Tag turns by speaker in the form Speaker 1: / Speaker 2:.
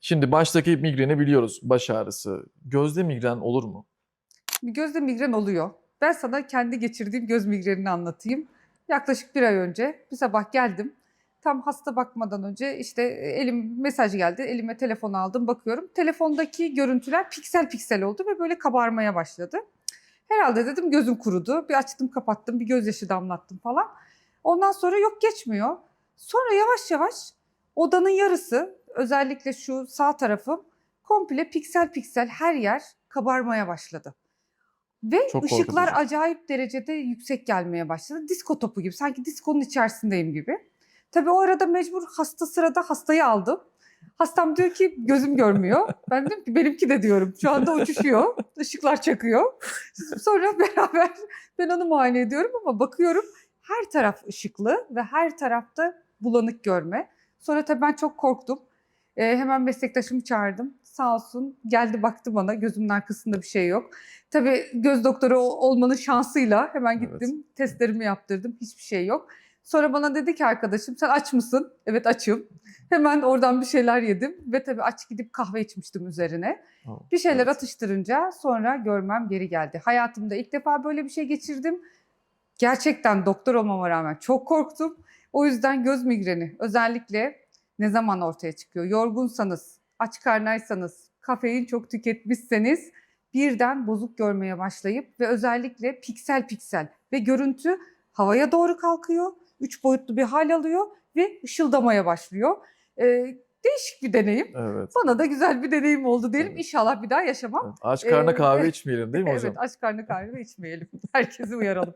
Speaker 1: Şimdi baştaki migreni biliyoruz, baş ağrısı. Gözde migren olur mu?
Speaker 2: Gözde migren oluyor. Ben sana kendi geçirdiğim göz migrenini anlatayım. Yaklaşık bir ay önce bir sabah geldim. Tam hasta bakmadan önce işte elim mesaj geldi. Elime telefon aldım bakıyorum. Telefondaki görüntüler piksel piksel oldu ve böyle kabarmaya başladı. Herhalde dedim gözüm kurudu. Bir açtım kapattım bir gözyaşı damlattım falan. Ondan sonra yok geçmiyor. Sonra yavaş yavaş odanın yarısı özellikle şu sağ tarafım komple piksel piksel her yer kabarmaya başladı. Ve
Speaker 1: Çok
Speaker 2: ışıklar
Speaker 1: korkutucu.
Speaker 2: acayip derecede yüksek gelmeye başladı. Disko topu gibi. Sanki diskonun içerisindeyim gibi. Tabii o arada mecbur hasta sırada hastayı aldım. Hastam diyor ki gözüm görmüyor. Ben dedim ki benimki de diyorum. Şu anda uçuşuyor. Işıklar çakıyor. Sonra beraber ben onu muayene ediyorum ama bakıyorum her taraf ışıklı ve her tarafta bulanık görme. Sonra tabii ben çok korktum. Ee, hemen meslektaşımı çağırdım. Sağ olsun geldi baktı bana gözümün arkasında bir şey yok. Tabii göz doktoru ol- olmanın şansıyla hemen
Speaker 1: Evet.
Speaker 2: gittim. Testlerimi yaptırdım. Hiçbir şey yok. Sonra bana dedi ki arkadaşım sen aç mısın? Evet açım. Hemen oradan bir şeyler yedim ve tabii aç gidip kahve içmiştim üzerine.
Speaker 1: Oh,
Speaker 2: Bir şeyler
Speaker 1: evet.
Speaker 2: atıştırınca sonra görmem geri geldi. Hayatımda ilk defa böyle bir şey geçirdim. Gerçekten doktor olmama rağmen çok korktum. O yüzden göz migreni özellikle ne zaman ortaya çıkıyor? Yorgunsanız, aç karnaysanız, kafein çok tüketmişseniz birden bozuk görmeye başlayıp ve özellikle piksel piksel ve görüntü havaya doğru kalkıyor. Üç boyutlu bir hal alıyor ve ışıldamaya başlıyor. Ee, değişik bir deneyim.
Speaker 1: Evet.
Speaker 2: Bana da güzel bir deneyim oldu diyelim.
Speaker 1: Evet.
Speaker 2: İnşallah bir daha yaşamam.
Speaker 1: evet. Aç karnına
Speaker 2: Ee,
Speaker 1: kahve içmeyelim değil mi hocam?
Speaker 2: Evet aç karnı kahve içmeyelim. Herkesi uyaralım.